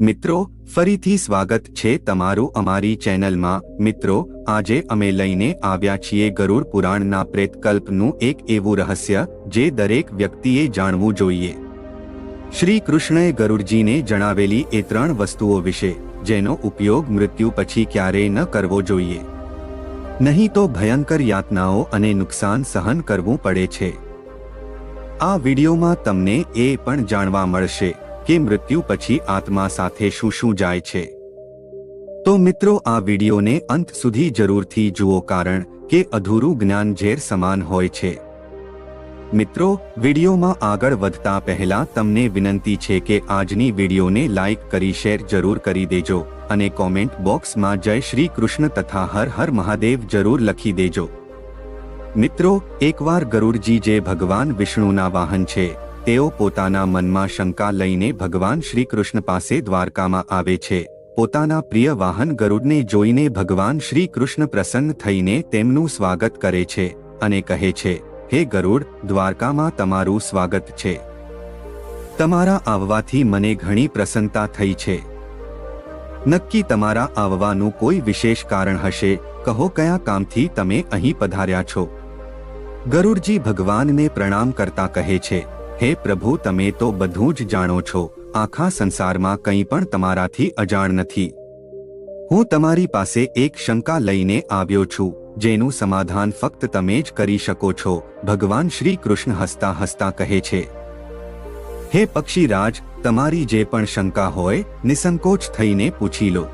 મિત્રો, ફરીથી સ્વાગત છે તમારું અમારી ચેનલમાં. મિત્રો, આજે અમે લઈને આવ્યા છીએ ગરુડ પુરાણના પ્રેતકલ્પનું એક એવું રહસ્ય, જે દરેક વ્યક્તિએ જાણવું જોઈએ. શ્રી કૃષ્ણએ ગરુડજીને જણાવેલી એ ત્રણ વસ્તુઓ વિશે, જેનો ઉપયોગ મૃત્યુ પછી ક્યારેય ન કરવો જોઈએ. નહીં તો ભયંકર યાતનાઓ અને નુકસાન સહન કરવું પડે છે. આ વિડીયોમાં તમને એ પણ જાણવા મળશે. કે મૃત્યુ પછી આત્મા સાથે શું શું જાય છે? તો મિત્રો, આ વિડીયોને અંત સુધી જરૂરથી જુઓ કારણ કે અધૂરું જ્ઞાન ઝેર સમાન હોય છે. મિત્રો, વિડીયોમાં આગળ વધતા પહેલા તમને વિનંતી છે કે આજની વિડીયોને લાઇક કરી શેર જરૂર કરી દેજો અને કોમેન્ટ બોક્સમાં જય શ્રી કૃષ્ણ તથા હર હર મહાદેવ જરૂર લખી દેજો. મિત્રો, એકવાર ગરુડજી જે ભગવાન વિષ્ણુના વાહન છે તેઓ પોતાના મનમાં શંકા લઈને ભગવાન શ્રી કૃષ્ણ પાસે દ્વારકામાં આવે છે. પોતાના પ્રિય વાહન ગરુડને જોઈને ભગવાન શ્રી કૃષ્ણ પ્રસન્ન થઈને તેમનું સ્વાગત કરે છે અને કહે છે, હે ગરુડ, દ્વારકામાં તમારું સ્વાગત છે. તમારા આવવાથી મને ઘણી પ્રસન્નતા થઈ છે. નક્કી તમારા આવવાનું કોઈ વિશેષ કારણ હશે? કહો કયા કામથી તમે અહીં પધાર્યા છો? ગરુડજી ભગવાનને પ્રણામ કરતા કહે છે હે પ્રભુ, તમે તો બધું જ જાણો છો. આખા સંસારમાં કંઈ પણ તમારાથી અજાણ નથી. હું તમારી પાસે એક શંકા લઈને આવ્યો છું, જેનું સમાધાન ફક્ત તમે જ કરી શકો છો, ભગવાન શ્રી કૃષ્ણ હસતા હસતા કહે છે. હે પક્ષીરાજ, તમારી જે પણ શંકા હોય, નિસંકોચ થઈને પૂછી લો.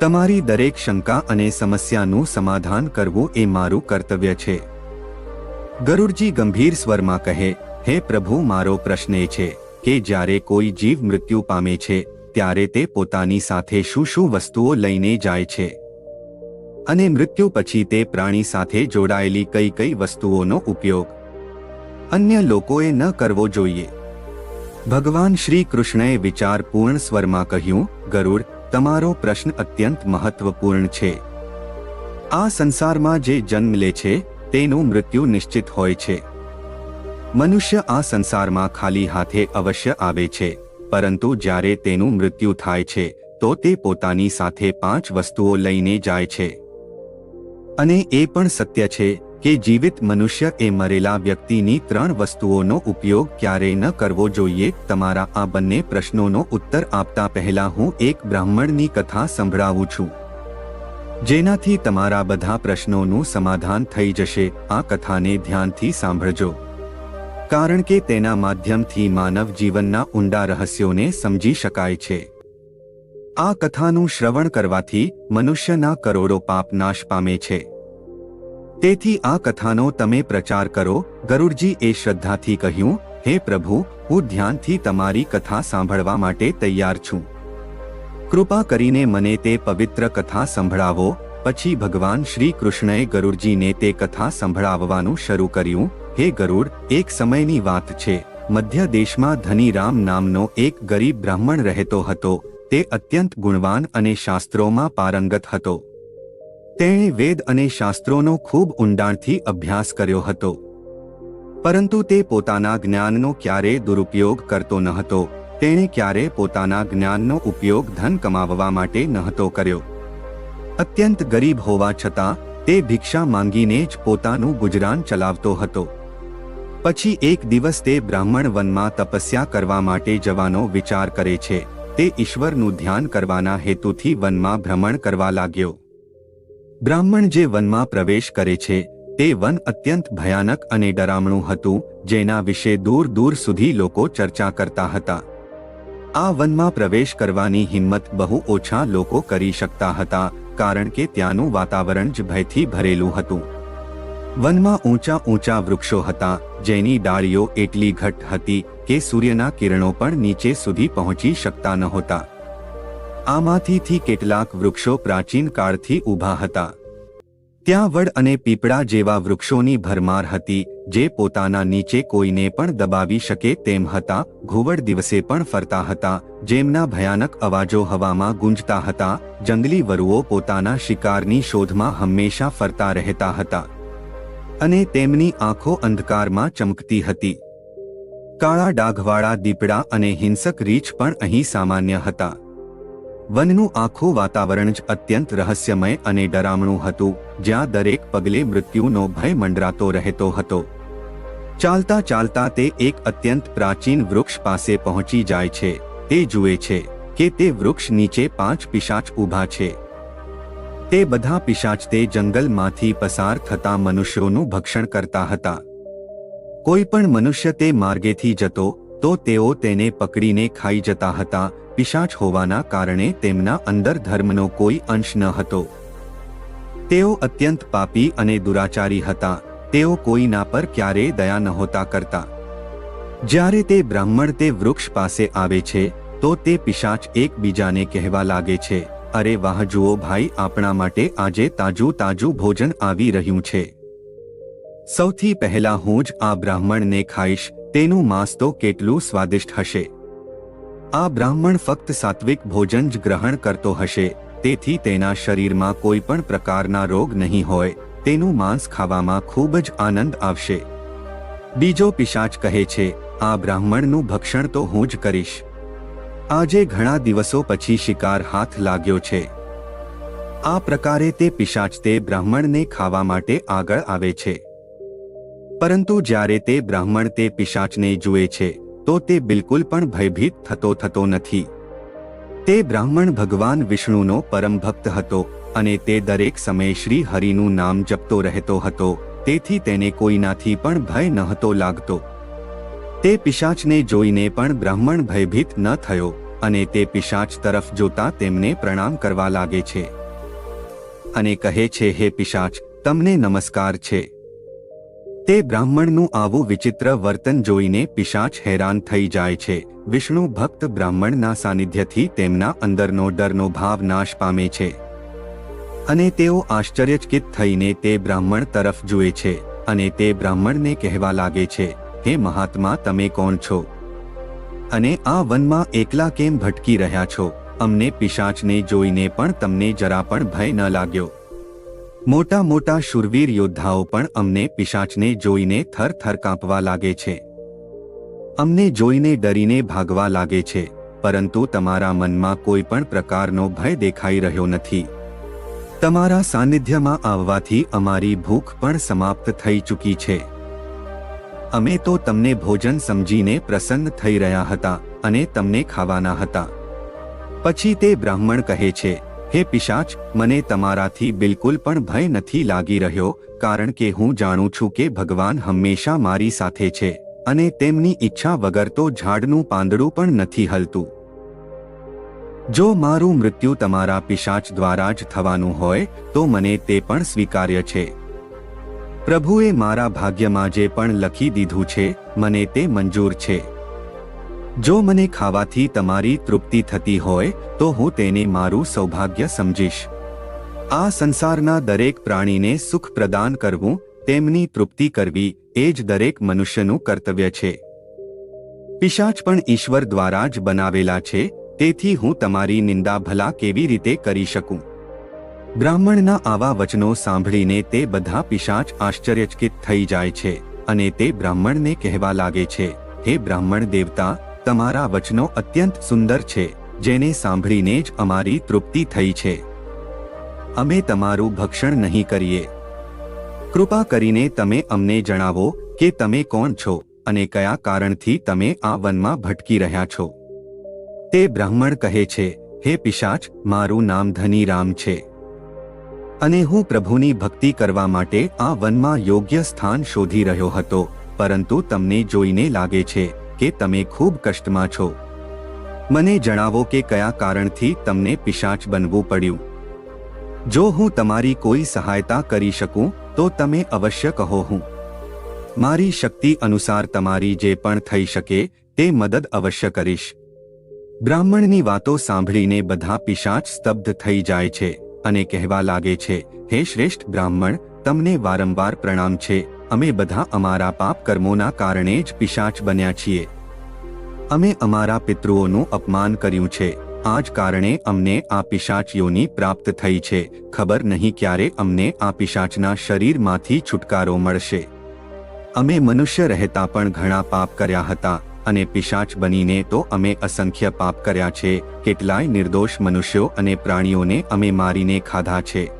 તમારી દરેક શંકા અને સમસ્યાનું સમાધાન કરવું એ મારું કર્તવ્ય છે. ગરુડજી ગંભીર સ્વરમાં કહે હે પ્રભુ, મારો પ્રશ્ન એ છે કે જ્યારે કોઈ જીવ મૃત્યુ પામે છે, ત્યારે તે પોતાની સાથે શું શું વસ્તુઓ લઈને જાય છે? અને મૃત્યુ પછી તે પ્રાણી સાથે જોડાયેલી કઈ કઈ વસ્તુઓનો ઉપયોગ અન્ય લોકોએ ન કરવો જોઈએ? ભગવાન શ્રી કૃષ્ણએ વિચારપૂર્ણ સ્વરમાં કહ્યું, ગરુડ, તમારો પ્રશ્ન અત્યંત મહત્વપૂર્ણ છે. આ સંસારમાં જે જન્મ લે છે, તેનું મૃત્યુ નિશ્ચિત હોય છે. મનુષ્ય આ સંસારમાં ખાલી હાથે અવશ્ય આવે છે, પરંતુ જ્યારે તેનું મૃત્યુ થાય છે, તો તે પોતાની સાથે પાંચ વસ્તુઓ લઈને જાય છે. અને એ પણ સત્ય છે કે જીવિત મનુષ્ય એ મરેલા વ્યક્તિની ત્રણ વસ્તુઓનો ઉપયોગ ક્યારેય ન કરવો જોઈએ. તમારા આ બંને પ્રશ્નોનો ઉત્તર આપતા પહેલા હું એક બ્રાહ્મણની કથા સંભળાવું છું. જેનાથી તમારા બધા પ્રશ્નોનું સમાધાન થઈ જશે. આ કથાને ધ્યાનથી સાંભળજો. કારણ કે તેના માધ્યમથી માનવ જીવનના ઊંડા રહસ્યોને સમજી શકાય છે. આ કથાનું શ્રવણ કરવાથી મનુષ્યના કરોડો પાપ નાશ પામે છે. તેથી આ કથાનો તમે પ્રચાર કરો, ગરુડજી એ શ્રદ્ધાથી કહ્યું, હે પ્રભુ, હું ધ્યાનથી તમારી કથા સાંભળવા માટે તૈયાર છું. કૃપા કરીને મને તે પવિત્ર કથા સંભળાવો. પછી ભગવાન શ્રી કૃષ્ણએ ગરુડજીને તે કથા સંભળાવવાનું શરૂ કર્યું હે ગરુડ, એક સમયની વાત છે. મધ્ય દેશમાં ધનીરામ નામનો એક ગરીબ બ્રાહ્મણ રહેતો હતો. તે અત્યંત ગુણવાન અને શાસ્ત્રોમાં પારંગત હતો. તેણે વેદ અને શાસ્ત્રોનો ખૂબ ઊંડાણથી અભ્યાસ કર્યો હતો. પરંતુ તે પોતાના જ્ઞાનનો ક્યારે દુરુપયોગ કરતો ન હતો તેણે ક્યારે પોતાના જ્ઞાનનો ઉપયોગ ધન કમાવવા માટે નહોતો કર્યો. અત્યંત ગરીબ હોવા છતાં, તે ભિક્ષા માંગીને જ પોતાનું ગુજરાન ચલાવતો હતો. પછી એક દિવસ તે બ્રાહ્મણ વનમાં તપસ્યા કરવા માટે જવાનો વિચાર કરે છે. તે ઈશ્વરનું ધ્યાન કરવાના હેતુથી વનમાં ભ્રમણ કરવા લાગ્યો. બ્રાહ્મણ જે વનમાં પ્રવેશ કરે છે, તે વન અત્યંત ભયાનક અને ડરામણું હતું, જેના વિશે દૂર દૂર સુધી લોકો ચર્ચા કરતા હતા. આ વનમાં પ્રવેશ કરવાની હિંમત બહુ ઓછા લોકો કરી શકતા હતા, કારણ કે ત્યાંનું વાતાવરણ જ ભયથી ભરેલું હતું. વનમાં ઊંચા ઊંચા વૃક્ષો હતા, જેની ડાળીઓ એટલી ઘટ હતી કે સૂર્યના કિરણો પણ નીચે સુધી પહોંચી શકતા નહોતા. આમાંથીથી કેટલાક વૃક્ષો પ્રાચીન કાળથી ઊભા હતા. ત્યાં વડ અને પીપળા જેવા વૃક્ષોની ભરમાર હતી, જે પોતાના નીચે કોઈને પણ દબાવી શકે તેમ હતા, ઘુવડ દિવસે પણ ફરતા હતા, જેમના ભયાનક અવાજો હવામાં ગુંજતા હતા, જંગલી વરુઓ પોતાના શિકારની શોધમાં હંમેશા ફરતા રહેતા હતા. અને તેમની આંખો અંધકારમાં ચમકતી હતી. કાળા ડાઘવાળા દીપડા અને હિંસક રીછ પણ અહીં સામાન્ય હતા. વનનું આખું વાતાવરણ જ અત્યંત રહસ્યમય અને ડરામણું હતું, જ્યાં દરેક પગલે મૃત્યુનો ભય મંડરાતો રહેતો હતો. ચાલતા ચાલતા તે એક અત્યંત પ્રાચીન વૃક્ષ પાસે પહોંચી જાય છે, તે જુએ છે કે તે વૃક્ષ નીચે પાંચ પિશાચ ઊભા છે. તે બધા પિશાચ તે જંગલમાંથી પસાર થતા મનુષ્યોનું ભક્ષણ કરતા હતા. કોઈ પણ મનુષ્ય તે માર્ગેથી જતો, તો તેઓ તેને પકડીને ખાઈ જતા હતા, પિશાચ હોવાના કારણે તેમના અંદર ધર્મનો કોઈ અંશ ન હતો. તેઓ અત્યંત પાપી અને દુરાચારી હતા, તેઓ કોઈના પર ક્યારેય દયા નહોતા કરતા. જ્યારે તે બ્રાહ્મણ તે વૃક્ષ પાસે આવે છે, તો તે પિશાચ એકબીજાને કહેવા લાગે છે અરે વાહ, જુઓ ભાઈ, આપણા માટે આજે તાજું તાજું ભોજન આવી રહ્યું છે. સૌથી પહેલા હું જ આ બ્રાહ્મણને ખાઈશ, તેનું માંસ તો કેટલું સ્વાદિષ્ટ હશે. આ બ્રાહ્મણ ફક્ત સાત્વિક ભોજન જ ગ્રહણ કરતો હશે, તેથી તેના શરીરમાં કોઈ પણ પ્રકારના રોગ નહીં હોય, તેનું માંસ ખાવામાં ખૂબ જ આનંદ આવશે. બીજો પિશાચ કહે છે, આ બ્રાહ્મણનું ભક્ષણ તો હું જ કરીશ. આજે ઘણા દિવસો પછી શિકાર હાથ લાગ્યો છે. આ પ્રકારે તે પિશાચ તે બ્રાહ્મણને ખાવા માટે આગળ આવે છે. પરંતુ જ્યારે તે બ્રાહ્મણ તે પિશાચને જુએ છે, તો તે બિલકુલ પણ ભયભીત થતો થતો નથી. તે બ્રાહ્મણ ભગવાન વિષ્ણુનો પરમ ભક્ત હતો અને તે દરેક સમયે શ્રી હરિનું નામ જપતો રહેતો હતો, તેથી તેને કોઈનાથી પણ ભય નહોતો લાગતો. તે પિશાચને જોઈને પણ બ્રાહ્મણ ભયભીત ન થયો અને તે પિશાચ તરફ જોતા તેમને પ્રણામ કરવા લાગે છે. અને કહે છે, હે પિશાચ, તમને નમસ્કાર છે. તે બ્રાહ્મણનું આવું વિચિત્ર વર્તન જોઈને પિશાચ હેરાન થઈ જાય છે. વિષ્ણુ ભક્ત બ્રાહ્મણના સાનિધ્યથી તેમના અંદરનો ડરનો ભાવ નાશ પામે છે. અને તેઓ આશ્ચર્યચકિત થઈને તે બ્રાહ્મણ તરફ જુએ છે અને તે બ્રાહ્મણને કહેવા લાગે છે હે મહાત્મા, તમે કોણ છો? અને આ વનમાં એકલા કેમ ભટકી રહ્યા છો? અમને પિશાચને જોઈને પણ તમને જરા પણ ભય ન લાગ્યો. મોટા મોટા શુરવીર યોદ્ધાઓ પણ અમને પિશાચને જોઈને થર થર કાંપવા લાગે છે. અમને જોઈને ડરીને ભાગવા લાગે છે, પરંતુ તમારા મનમાં કોઈ પણ પ્રકારનો ભય દેખાઈ રહ્યો નથી. તમારા સાનિધ્યમાં આવવાથી અમારી ભૂખ પણ સમાપ્ત થઈ ચૂકી છે. અમે તો તમને ભોજન સમજીને પ્રસન્ન થઈ રહ્યા હતા અને તમને ખાવાના હતા. પછી તે બ્રાહ્મણ કહે છે, હે પિશાચ, મને તમારાથી બિલકુલ પણ ભય નથી લાગી રહ્યો, કારણ કે હું જાણું છું કે ભગવાન હંમેશા મારી સાથે છે અને તેમની ઈચ્છા વગર તો ઝાડનું પાંદડું પણ નથી હલતું. જો મારું મૃત્યુ તમારા પિશાચ દ્વારા જ થવાનું હોય, તો મને તે પણ સ્વીકાર્ય છે. પ્રભુએ મારા ભાગ્યમાં જે પણ લખી દીધું છે, મને તે મંજૂર છે. જો મને ખાવાથી તમારી તૃપ્તિ થતી હોય, તો હું તેને મારું સૌભાગ્ય સમજીશ. આ સંસારના દરેક પ્રાણીને સુખ પ્રદાન કરવું, તેમની તૃપ્તિ કરવી, એ જ દરેક મનુષ્યનું કર્તવ્ય છે. પિશાચ પણ ઈશ્વર દ્વારા જ બનાવેલા છે, તેથી હું તમારી નિંદા ભલા કેવી રીતે કરી શકું? બ્રાહ્મણના આવા વચનો સાંભળીને તે બધા પિશાચ આશ્ચર્યચકિત થઈ જાય છે અને તે બ્રાહ્મણને કહેવા લાગે છે, હે બ્રાહ્મણ દેવતા, તમારા વચનો અત્યંત સુંદર છે, જેને સાંભળીને જ અમારી તૃપ્તિ થઈ છે. અમે તમારું ભક્ષણ નહીં કરીએ. કૃપા કરીને તમે અમને જણાવો કે તમે કોણ છો અને કયા કારણથી તમે આ વનમાં ભટકી રહ્યા છો. તે બ્રાહ્મણ કહે છે, હે પિશાચ, મારું નામ ધનીરામ છે. અને હું પ્રભુની ભક્તિ કરવા માટે આ વનમાં યોગ્ય સ્થાન શોધી રહ્યો હતો, પરંતુ તમને જોઈને લાગે છે કે તમે ખૂબ કષ્ટમાં છો. મને જણાવો કે કયા કારણથી તમને પિશાચ બનવું પડ્યું. જો હું તમારી કોઈ સહાયતા કરી શકું, તો તમે અવશ્ય કહો હું. મારી શક્તિ અનુસાર તમારી જે પણ થઈ શકે, તે મદદ અવશ્ય કરીશ. બ્રાહ્મણની વાતો સાંભળીને બધા પિશાચ સ્તબ્ધ થઈ જાય છે. અને કહેવા લાગે છે, હે શ્રેષ્ઠ બ્રાહ્મણ, તમને વારંવાર પ્રણામ છે. અમે બધા અમારા પાપ કર્મોના કારણે જ પિશાચ બન્યા છીએ. અમે અમારા પિતૃઓનું અપમાન કર્યું છે. આ જ કારણે અમને આ પિશાચીઓની પ્રાપ્ત થઈ છે. ખબર નહીં ક્યારે અમને આ પિશાચના શરીરમાંથી છુટકારો મળશે. અમે મનુષ્ય રહેતા પણ ઘણા પાપ કર્યા હતા. અને પિશાચ બનીને તો અમે અસંખ્ય પાપ કર્યા છે, કેટલાય નિર્દોષ મનુષ્યો અને પ્રાણીઓને અમે મારીને ખાધા છે.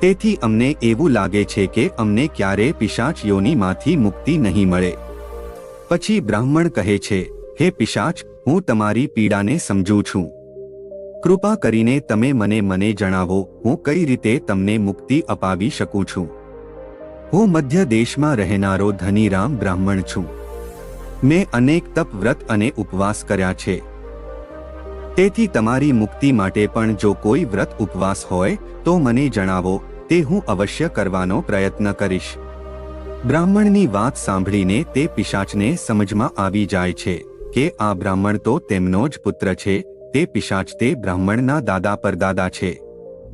તેથી અમને એવું લાગે છે કે અમને ક્યારે પિશાચ યોનીમાંથી મુક્તિ નહીં મળે. પછી બ્રાહ્મણ કહે છે, હે પિશાચ, હું તમારી પીડાને સમજું છું. કૃપા કરીને તમે મને મને જણાવો, હું કઈ રીતે તમને મુક્તિ અપાવી શકું છું? હું મધ્ય દેશમાં રહેનારો ધનીરામ બ્રાહ્મણ છું. મેં અનેક તપ વ્રત અને ઉપવાસ કર્યા છે. તેથી તમારી મુક્તિ માટે પણ જો કોઈ વ્રત ઉપવાસ હોય, તો મને જણાવો, તે હું અવશ્ય કરવાનો પ્રયત્ન કરીશ. બ્રાહ્મણની વાત સાંભળીને તે પિશાચને સમજમાં આવી જાય છે કે આ બ્રાહ્મણ તો તેમનો જ પુત્ર છે, તે પિશાચ તે બ્રાહ્મણના દાદા પરદાદા છે.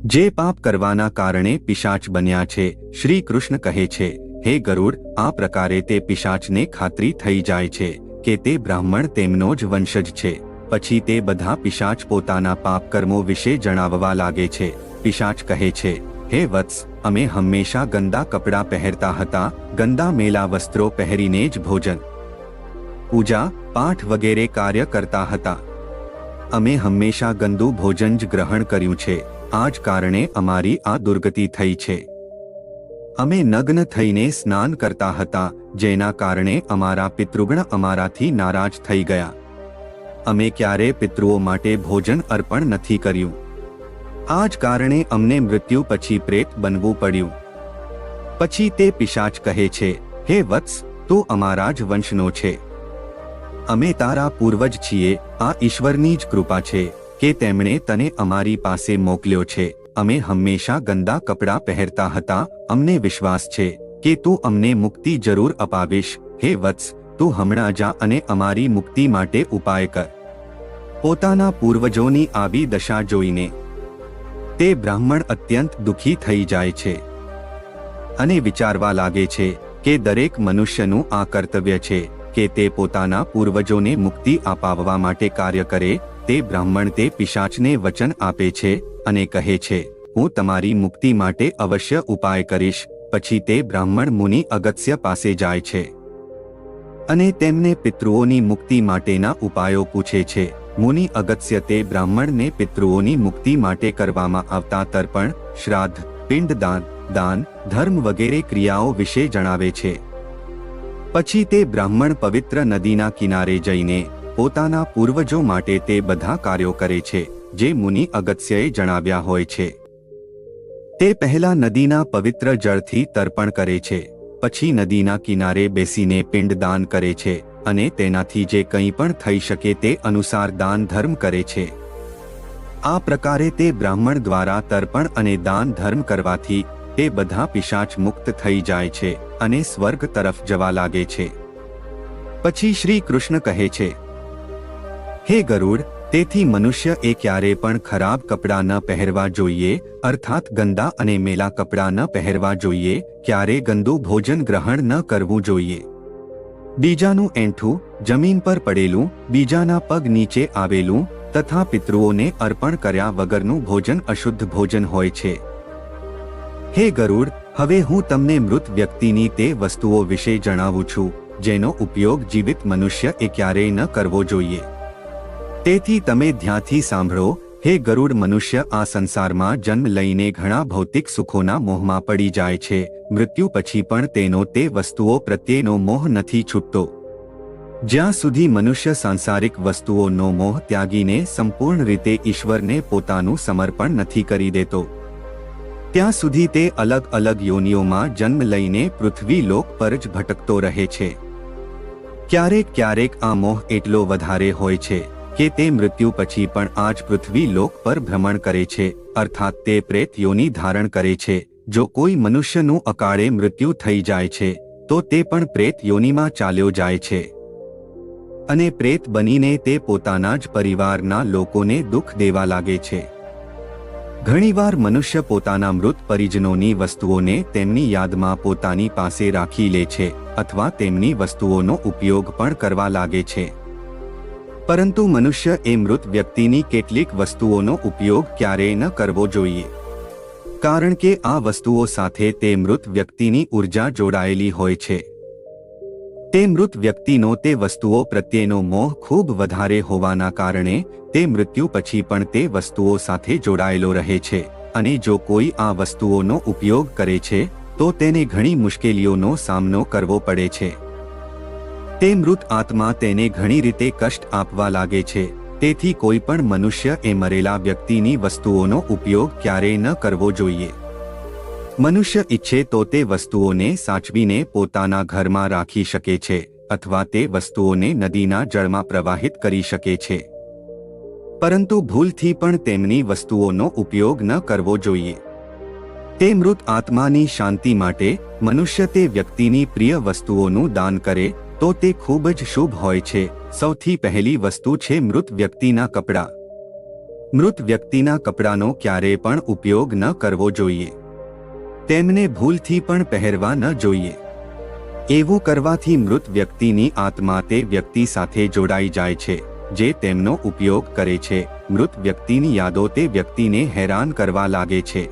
જે પાપ કરવાના કારણે પિશાચ બન્યા છે, શ્રી કૃષ્ણ કહે છે હે ગરુડ, આ પ્રકારે તે પિશાચને ખાતરી થઈ જાય છે કે તે બ્રાહ્મણ તેમનો જ વંશજ છે. પછી તે બધા પિશાચ પોતાના પાપ કર્મો વિશે જણાવવા લાગે છે. પિશાચ કહે છે, હે વત્સ, અમે હંમેશા ગંદા કપડાં પહેરતા હતા, ગંદા મેલા વસ્ત્રો પહેરીને જ ભોજન, પૂજા, પાઠ વગેરે કાર્ય કરતા હતા. અમે હંમેશા ગંદુ ભોજન જ ગ્રહણ કર્યું છે. આ જ કારણે અમારી આ દુર્ગતિ થઈ છે. અમે નગ્ન થઈને સ્નાન કરતા હતા, જેના કારણે અમારા પિતૃગણ અમારાથી નારાજ થઈ ગયા. અમે ક્યારે પિતૃઓ માટે ભોજન અર્પણ નથી કર્યું. આ જ કારણે અમને મૃત્યુ પછી પ્રેત બનવું પડ્યું. પછી તે પિશાચ કહે છે, હે વત્સ, તો અમારા જ વંશનો છે. અમે તારા પૂર્વજ છીએ, આ ઈશ્વરની જ કૃપા છે, કે તેમણે તને અમારી પાસે મોકલ્યો છે. અમે હંમેશા ગંદા કપડાં પહેરતા હતા. અમને વિશ્વાસ છે કે તું અમને મુક્તિ જરૂર અપાવીશ. હે વત્સ, તું હમણાં જા અને અમારી મુક્તિ માટે ઉપાય કર. પોતાના પૂર્વજોની આવી દશા જોઈને તે બ્રાહ્મણ અત્યંત દુઃખી થઈ જાય છે અને વિચારવા લાગે છે કે દરેક મનુષ્યનું આ કર્તવ્ય છે કે તે પોતાના પૂર્વજોને મુક્તિ અપાવવા માટે કાર્ય કરે. તે બ્રાહ્મણ તે પિશાચને વચન આપે છે અને કહે છે, હું તમારી મુક્તિ માટે અવશ્ય ઉપાય કરીશ. પછી તે બ્રાહ્મણ મુનિ અગત્ય પાસે જાય છે. અને તેમને પિતૃઓની મુક્તિ માટેના ઉપાયો પૂછે છે. મુનિ અગત્ય તે બ્રાહ્મણને પિતૃઓની મુક્તિ માટે કરવામાં આવતા તર્પણ, શ્રાદ્ધ પિંડદાન દાન, ધર્મ વગેરે ક્રિયાઓ વિશે જણાવે છે. પછી તે બ્રાહ્મણ પવિત્ર નદીના કિનારે જઈને પોતાના પૂર્વજો માટે તે બધા કાર્યો કરે છે. જે મુનિ અગત્યએ જણાવ્યા હોય છે. તે પહેલા નદીના પવિત્ર જળથી તર્પણ કરે છે, પછી નદીના કિનારે બેસીને પિંડદાન કરે છે અને તેનાથી જે કંઈ પણ થઈ શકે તે અનુસાર દાન ધર્મ કરે છે. આ પ્રકારે તે બ્રાહ્મણ દ્વારા તર્પણ અને દાન ધર્મ કરવાથી તે બધા પિશાચ મુક્ત થઈ જાય છે અને સ્વર્ગ તરફ જવા લાગે છે. પછી શ્રી કૃષ્ણ કહે છે, હે ગરુડ તેથી મનુષ્ય એ ક્યારે પણ ખરાબ કપડાં ન પહેરવા જોઈએ, અર્થાત ગંદા અને મેલા કપડાં ન પહેરવા જોઈએ ક્યારે ગંદુ ભોજન ગ્રહણ ન કરવું જોઈએ. બીજાનું એંઠું જમીન પર પડેલું, બીજાના પગ નીચે આવેલું, તથા પિતૃઓને અર્પણ કર્યા વગરનું ભોજન અશુદ્ધ ભોજન હોય છે. હે ગરુડ, હવે હું તમને મૃત વ્યક્તિની તે વસ્તુઓ વિશે જણાવું છું, જેનો ઉપયોગ જીવિત મનુષ્ય એ ક્યારેય ન કરવો જોઈએ. તેથી તમે ધ્યાનથી સાંભળો, હે ગરુડ મનુષ્ય, આ સંસારમાં જન્મ લઈને ઘણા ભૌતિક સુખોના મોહમાં પડી જાય છે, મૃત્યુ પછી પણ તેનો તે વસ્તુઓ પ્રત્યેનો મોહ નથી છૂટતો. જ્યાં સુધી મનુષ્ય સાંસારિક વસ્તુઓનો મોહ ત્યાગીને સંપૂર્ણ રીતે ઈશ્વરને પોતાનું સમર્પણ નથી કરી દેતો. ત્યાં સુધી તે અલગ અલગ યોનિઓમાં જન્મ લઈને પૃથ્વી લોક પર જ ભટકતો રહે છે. ક્યારેક ક્યારેક આ મોહ એટલો વધારે હોય છે. કે તે મૃત્યુ પછી પણ આજ પૃથ્વી લોક પર ભ્રમણ કરે છે, અર્થાત તે પ્રેત યોની ધારણ કરે છે. જો કોઈ મનુષ્યનું અકાળે મૃત્યુ થઈ જાય છે, તો તે પણ પ્રેત યોનીમાં ચાલ્યો જાય છે. અને પ્રેત બનીને તે પોતાના જ પરિવારના લોકોને દુઃખ દેવા લાગે છે. ઘણીવાર મનુષ્ય પોતાના મૃત પરિજનોની વસ્તુઓને તેમની યાદમાં પોતાની પાસે રાખી લે છે, અથવા તેમની વસ્તુઓનો ઉપયોગ પણ કરવા લાગે છે. પરંતુ મનુષ્ય એ મૃત વ્યક્તિની કેટલીક વસ્તુઓનો ઉપયોગ ક્યારેય ન કરવો જોઈએ. કારણ કે આ વસ્તુઓ સાથે તે મૃત વ્યક્તિની ઊર્જા જોડાયેલી હોય છે. તે મૃત વ્યક્તિનો તે વસ્તુઓ પ્રત્યેનો મોહ ખૂબ વધારે હોવાના કારણે તે મૃત્યુ પછી પણ તે વસ્તુઓ સાથે જોડાયેલો રહે છે અને જો કોઈ આ વસ્તુઓનો ઉપયોગ કરે છે, તો તેને ઘણી મુશ્કેલીઓનો સામનો કરવો પડે છે. તે મૃત આત્મા તેને ઘણી રીતે કષ્ટ આપવા લાગે છે. તેથી કોઈ પણ મનુષ્ય એ મરેલા વ્યક્તિની વસ્તુઓનો ઉપયોગ ક્યારેય ન કરવો જોઈએ. મનુષ્ય ઈચ્છે તો તે વસ્તુઓને સાચવીને પોતાના ઘરમાં રાખી શકે છે, અથવા તે વસ્તુઓને નદીના જળમાં પ્રવાહિત કરી શકે છે. પરંતુ ભૂલથી પણ તેમની વસ્તુઓનો ઉપયોગ ન કરવો જોઈએ. તે મૃત આત્માની શાંતિ માટે મનુષ્ય તે વ્યક્તિની પ્રિય વસ્તુઓનું દાન કરે તો તે ખૂબ જ શુભ હોય છે. સૌથી પહેલી વસ્તુ છે મૃત વ્યક્તિના કપડાં. મૃત વ્યક્તિના કપડાંનો ક્યારેય પણ ઉપયોગ ન કરવો જોઈએ. તેમને ભૂલથી પણ પહેરવા ન જોઈએ. એવું કરવાથી મૃત વ્યક્તિની આત્મા તે વ્યક્તિ સાથે જોડાઈ જાય છે, જે તેમનો ઉપયોગ કરે છે. મૃત વ્યક્તિની યાદો તે વ્યક્તિને હેરાન કરવા લાગે છે.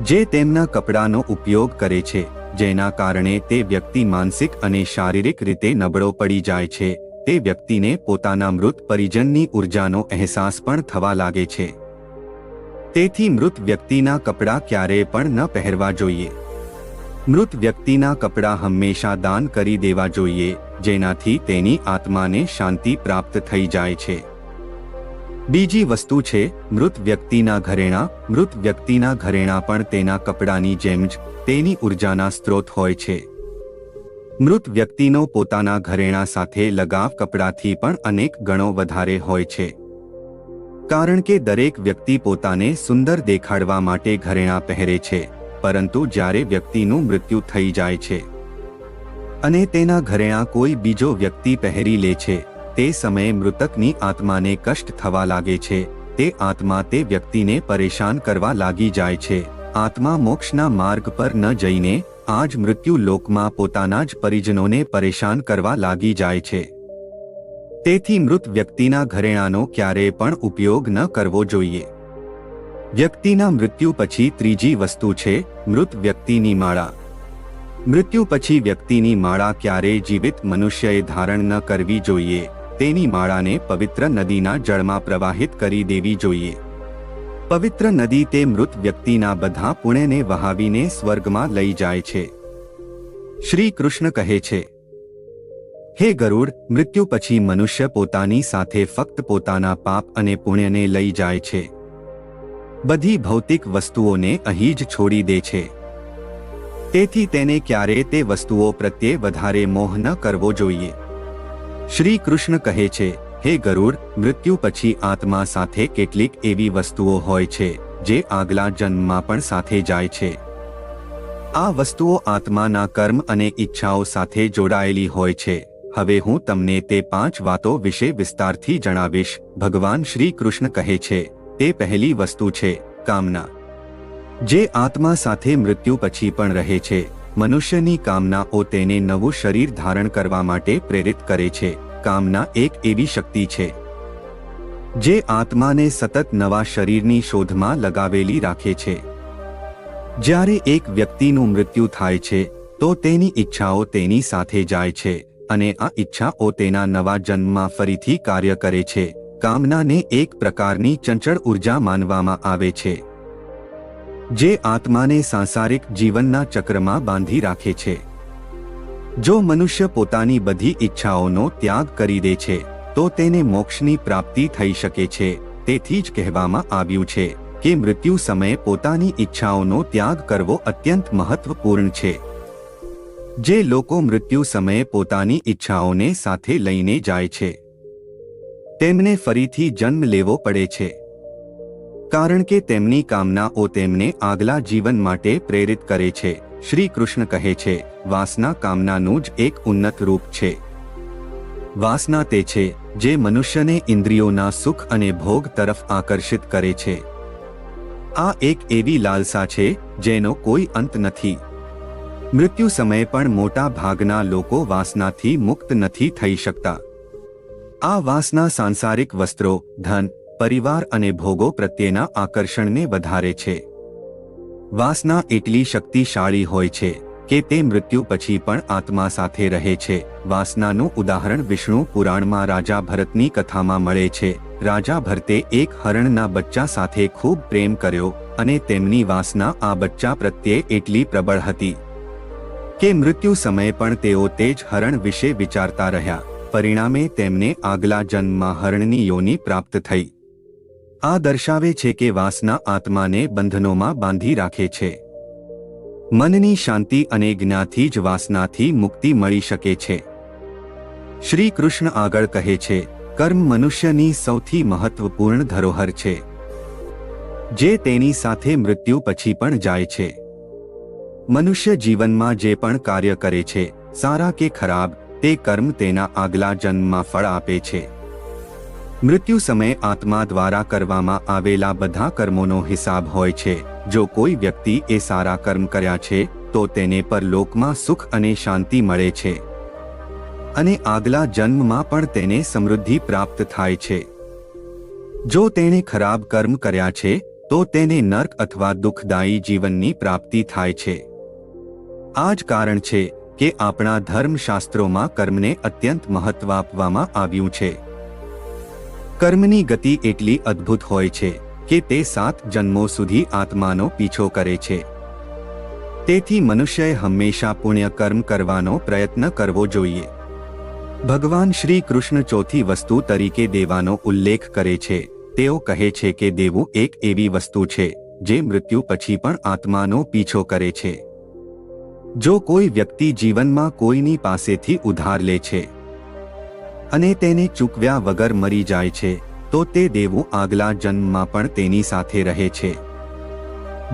જે તેમના કપડાનો ઉપયોગ કરે છે જેના કારણે તે વ્યક્તિ માનસિક અને શારીરિક રીતે નબળો પડી જાય છે. તે વ્યક્તિને પોતાના મૃત પરિજનની ઉર્જાનો અહેસાસ પણ થવા લાગે છે. તેથી મૃત વ્યક્તિના કપડાં ક્યારેય પણ ન પહેરવા જોઈએ. મૃત વ્યક્તિના કપડાં હંમેશા દાન કરી દેવા જોઈએ, જેનાથી તેની આત્માને શાંતિ પ્રાપ્ત થઈ જાય છે. બીજી વસ્તુ છે, મૃત વ્યક્તિના ઘરેણા. મૃત વ્યક્તિના ઘરેણા પણ તેના કપડાની જેમ જ તેની ઉર્જાના સ્ત્રોત હોય છે. મૃત વ્યક્તિનો પોતાના ઘરેણા સાથે લગાવ કપડાથી પણ અનેક ગણો વધારે હોય છે. કારણ કે દરેક વ્યક્તિ પોતાને સુંદર દેખાડવા માટે ઘરેણા પહેરે છે, પરંતુ જ્યારે વ્યક્તિનું મૃત્યુ થઈ જાય છે અને તેના ઘરેણા કોઈ બીજો વ્યક્તિ પહેરી લે છે, તે સમયે મૃતકની આત્માને કષ્ટ થવા લાગે છે, તે આત્મા તે વ્યક્તિને પરેશાન કરવા લાગી જાય છે. આત્મા મોક્ષના માર્ગ પર ન જઈને આ જ મૃત્યુ લોકમાં પોતાના જ પરિજનોને પરેશાન કરવા લાગી જાય છે. તેથી મૃત વ્યક્તિના ઘરેણાનો ક્યારેય પણ ઉપયોગ ન કરવો જોઈએ. વ્યક્તિના મૃત્યુ પછી ત્રીજી વસ્તુ છે, મૃત વ્યક્તિની માળા. મૃત્યુ પછી વ્યક્તિની માળા ક્યારેય જીવિત મનુષ્યએ ધારણ ન કરવી જોઈએ, તેની માળાને પવિત્ર નદીના જળમાં પ્રવાહિત કરી દેવી જોઈએ. પવિત્ર નદી તે મૃત વ્યક્તિના બધા પુણ્યને વહાવીને સ્વર્ગમાં લઈ જાય છે. શ્રી કૃષ્ણ કહે છે, હે ગરુડ, મૃત્યુ પછી મનુષ્ય પોતાની સાથે ફક્ત પોતાના પાપ અને પુણ્યને લઈ જાય છે. બધી ભૌતિક વસ્તુઓને અહીં જ છોડી દે છે. તેથી તેને ક્યારે તે વસ્તુઓ પ્રત્યે વધારે મોહ ન કરવો જોઈએ. શ્રી કૃષ્ણ કહે છે હે ગરુડ, મૃત્યુ પછી આત્મા સાથે કેટલીક એવી વસ્તુઓ હોય છે, જે આગલા જન્મમાં પણ સાથે જાય છે. આ વસ્તુઓ આત્માના કર્મ અને ઈચ્છાઓ સાથે જોડાયેલી હોય છે. હવે હું તમને તે પાંચ વાતો વિશે વિસ્તારથી જણાવીશ, ભગવાન શ્રી કૃષ્ણ કહે છે, તે પહેલી વસ્તુ છે, કામના. જે આત્મા સાથે મૃત્યુ પછી પણ રહે છે, મનુષ્યની કામનાઓ તેને નવું શરીર ધારણ કરવા માટે પ્રેરિત કરે છે. કામના એક એવી શક્તિ છે, જે આત્માને સતત નવા શરીરની શોધમાં લગાવેલી રાખે છે. જ્યારે એક વ્યક્તિનું મૃત્યુ થાય છે, તો તેની ઈચ્છાઓ તેની સાથે જાય છે અને આ ઈચ્છાઓ તેના નવા જન્મમાં ફરીથી કાર્ય કરે છે. કામનાને એક પ્રકારની ચંચળ ઊર્જા માનવામાં આવે છે, જે આત્માને સાંસારિક જીવનના ચક્રમાં બાંધી રાખે છે. જો મનુષ્ય પોતાની બધી ઈચ્છાઓનો ત્યાગ કરી દે છે, તો તેને મોક્ષની પ્રાપ્તિ થઈ શકે છે. તેથી જ કહેવામાં આવ્યું છે કે મૃત્યુ સમયે પોતાની ઈચ્છાઓનો ત્યાગ કરવો અત્યંત મહત્વપૂર્ણ છે. જે લોકો મૃત્યુ સમયે પોતાની ઈચ્છાઓને સાથે લઈને જાય છે, તેમને ફરીથી જન્મ લેવો પડે છે. કારણ કે તેમની કામનાઓ તેમને આગલા જીવન માટે પ્રેરિત કરે છે. શ્રી કૃષ્ણ કહે છે, વાસના કામનાનું જ એક ઉન્નત રૂપ છે. વાસના તે છે, જે મનુષ્યને ઇન્દ્રિયોના સુખ અને ભોગ તરફ આકર્ષિત કરે છે. આ એક એવી લાલસા છે, જેનો કોઈ અંત નથી. મૃત્યુ સમયે પણ મોટા ભાગના લોકો વાસનાથી મુક્ત નથી થઈ શકતા. આ વાસના સાંસારિક વસ્ત્રો, ધન, પરિવાર અને ભોગો પ્રત્યેના આકર્ષણને વધારે છે. વાસના એટલી શક્તિશાળી હોય છે કે તે મૃત્યુ પછી પણ આત્મા સાથે રહે છે. વાસનાનું ઉદાહરણ વિષ્ણુ પુરાણમાં રાજા ભરતની કથામાં મળે છે. રાજા ભરતે એક હરણના બચ્ચા સાથે ખૂબ પ્રેમ કર્યો અને તેમની વાસના આ બચ્ચા પ્રત્યે એટલી પ્રબળ હતી કે મૃત્યુ સમયે પણ તેઓ તે જ હરણ વિશે વિચારતા રહ્યા. પરિણામે તેમને આગલા જન્મમાં હરણની યોની પ્રાપ્ત થઈ. આ દર્શાવે છે કે વાસના આત્માને બંધનોમાં બાંધી રાખે છે. મનની શાંતિ અને જ્ઞાથી જ વાસનાથી મુક્તિ મળી શકે છે. શ્રી કૃષ્ણ આગળ કહે છે, કર્મ મનુષ્યની સૌથી મહત્વપૂર્ણ ધરોહર છે, જે તેની સાથે મૃત્યુ પછી પણ જાય છે. મનુષ્ય જીવનમાં જે પણ કાર્ય કરે છે, સારા કે ખરાબ, તે કર્મ તેના આગલા જન્મમાં ફળ આપે છે. મૃત્યુ સમયે આત્મા દ્વારા કરવામાં આવેલા બધા કર્મોનો હિસાબ હોય છે. જો કોઈ વ્યક્તિ એ સારા કર્મ કર્યા છે, તો તેને પરલોકમાં સુખ અને શાંતિ મળે છે. અને આગલા જન્મમાં પણ તેને સમૃદ્ધિ પ્રાપ્ત થાય છે. જો તેણે ખરાબ કર્મ કર્યા છે, તો તેને નર્ક અથવા દુઃખદાયી જીવનની પ્રાપ્તિ થાય છે. આ જ કારણ છે કે આપણા ધર્મશાસ્ત્રોમાં કર્મને અત્યંત મહત્વ આપવામાં આવ્યું છે. કર્મની ગતિ એટલી અદ્ભુત હોય છે કે તે સાત જન્મો સુધી આત્માનો પીછો કરે છે. તેથી મનુષ્યએ હંમેશા પુણ્ય કર્મ કરવાનો પ્રયત્ન કરવો જોઈએ. ભગવાન શ્રી કૃષ્ણ ચોથી વસ્તુ તરીકે દેવાનો ઉલ્લેખ કરે છે. તેઓ કહે છે કે દેવું એક એવી વસ્તુ છે, જે મૃત્યુ પછી પણ આત્માનો પીછો કરે છે. જો કોઈ વ્યક્તિ જીવનમાં કોઈની પાસેથી ઉધાર લે છે અને તેને ચૂકવ્યા વગર મરી જાય છે, તો તે દેવું આગલા જન્મમાં પણ તેની સાથે રહે છે.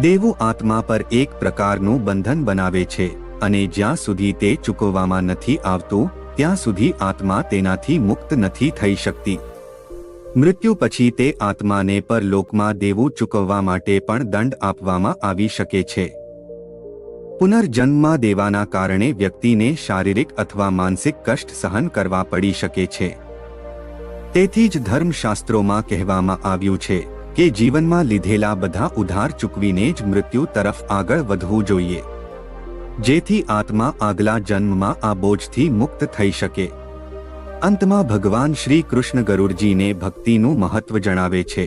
દેવું આત્મા પર એક પ્રકારનું બંધન બનાવે છે, અને જ્યાં સુધી તે ચૂકવવામાં નથી આવતું, ત્યાં સુધી આત્મા તેનાથી મુક્ત નથી થઈ શકતી. મૃત્યુ પછી તે આત્માને પર લોકમાં દેવું ચૂકવવા માટે પણ દંડ આપવામાં આવી શકે છે. પુનર્જન્મમાં દેવાના કારણે વ્યક્તિને શારીરિક અથવા માનસિક કષ્ટ સહન કરવા પડી શકે છે. તેથી જ ધર્મશાસ્ત્રોમાં કહેવામાં આવ્યું છે કે જીવનમાં લીધેલા બધા ઉધાર ચૂકવીને જ મૃત્યુ તરફ આગળ વધવું જોઈએ. જેથી આત્મા આગલા જન્મમાં આ બોજથી મુક્ત થઈ શકે. અંતમાં ભગવાન શ્રી કૃષ્ણ ગરુડજીને ભક્તિનું મહત્વ જણાવે છે.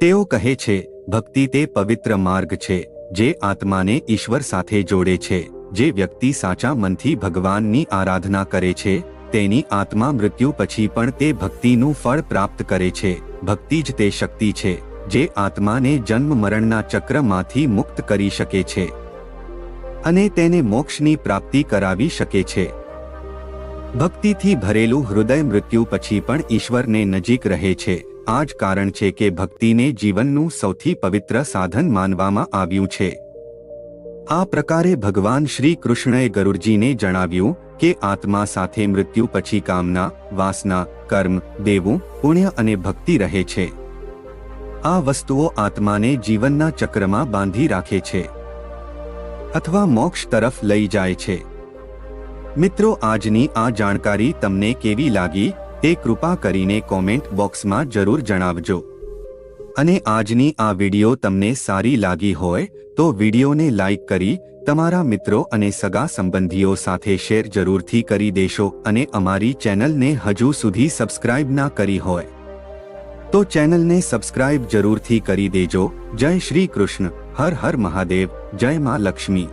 તેઓ કહે છે, ભક્તિ તે પવિત્ર માર્ગ છે. જે આત્માને ઈશ્વર સાથે જોડે છે, જે વ્યક્તિ સાચા મનથી ભગવાનની આરાધના કરે છે, તેની આત્મા મૃત્યુ પછી પણ તે ભક્તિનું ફળ પ્રાપ્ત કરે છે. ભક્તિ જ તે શક્તિ છે, જે આત્માને જન્મ મરણના ચક્રમાંથી મુક્ત કરી શકે છે અને તેને મોક્ષની પ્રાપ્તિ કરાવી શકે છે. ભક્તિથી ભરેલું હૃદય મૃત્યુ પછી પણ ઈશ્વરને નજીક રહે છે. આ જ કારણ છે કે ભક્તિને જીવનનું સૌથી પવિત્ર સાધન માનવામાં આવ્યું છે. આ પ્રકારે ભગવાન શ્રી કૃષ્ણએ ગરુડજીને જણાવ્યું કે આત્મા સાથે મૃત્યુ પછી કામના, વાસના, કર્મ, દેવું, પુણ્ય અને ભક્તિ રહે છે. આ વસ્તુઓ આત્માને જીવનના ચક્રમાં બાંધી રાખે છે. અથવા મોક્ષ તરફ લઈ જાય છે. મિત્રો, આજની આ જાણકારી તમને કેવી લાગી? તે કૃપા કરીને કોમેન્ટ બોક્સમાં જરૂર જણાવજો. અને આજની આ વીડિયો તમને સારી લાગી હોય, તો વિડીયોને લાઇક કરી, તમારા મિત્રો અને સગા સંબંધીઓ સાથે શેર જરૂરથી કરી દેશો અને અમારી ચેનલને હજુ સુધી સબસ્ક્રાઇબ ના કરી હોય. તો ચેનલને સબસ્ક્રાઇબ જરૂરથી કરી દેજો. જય શ્રી કૃષ્ણ. હર હર મહાદેવ. જય મા લક્ષ્મી.